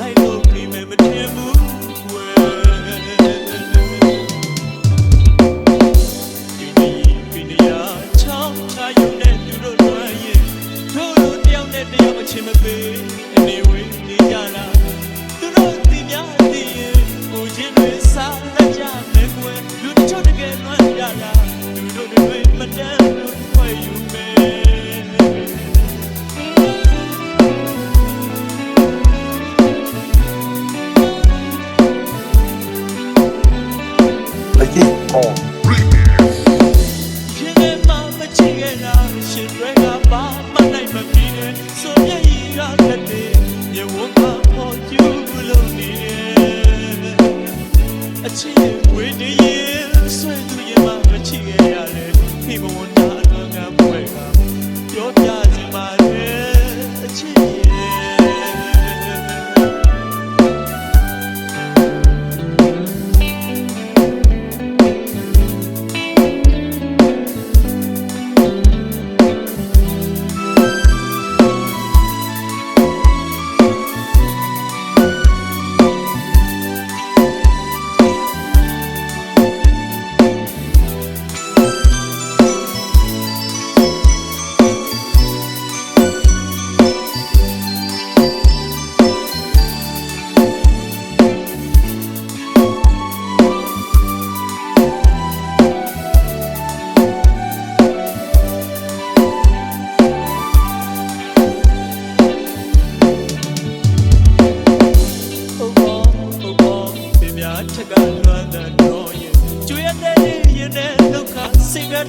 လိုက်လို့ပြီမယ်မထင်ဘူး on remix ရှင်ရဲ့မမချင်ခဲ့တာရှင်တွေကပါမနိုင်မပြီးတယ်ဆိုရည်ရတဲ့မြေဝန်ကပေါ်ကျူလို့နေတယ်အချင်းဝေးတည်းဆွေး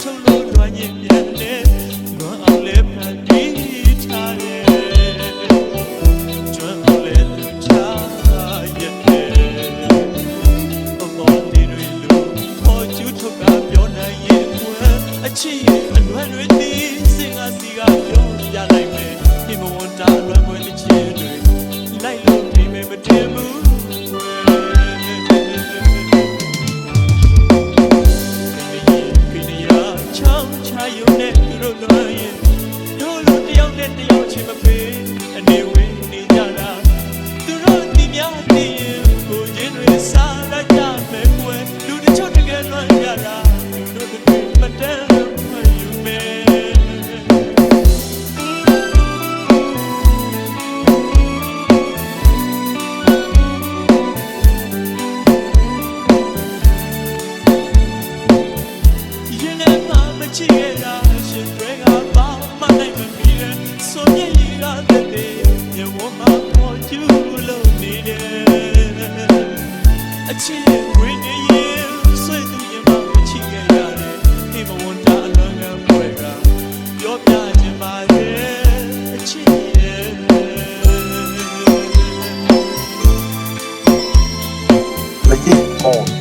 ထုတ်လို့လွှမ်းရင်မြန်လဲငွမ်းအောင်လဲဖန်တီးထားရဲ့ကျွမ်းအောင်လဲလူချာရဲ့ပေါ်ပေါ်နေရီလို့ပေါ်ကျူးထုတ်ကပြောနိုင်ရင်ဝမ်းအချစ်ရဲ့အလွမ်းတွေသိစင်ကစီကပြောပြနိုင်မယ်ဒီမဝန်တာလွမ်းမွေးတဲ့ချစ်တွေလိုက်လို့ဒီမဲ့မတင်ဘူး ဆိုမြည်ရတဲ့တေမြဝမှာပေါ်ကျူလို့နေတယ်အချစ်ဝင်နေရင်ဆွေသူရင်မှာချီခဲ့ရတယ်ဒီမဝန်တာအလွန်ကပွဲကပြောပြခြင်းပါလေအချစ်ရဲ့မကြည့်အောင်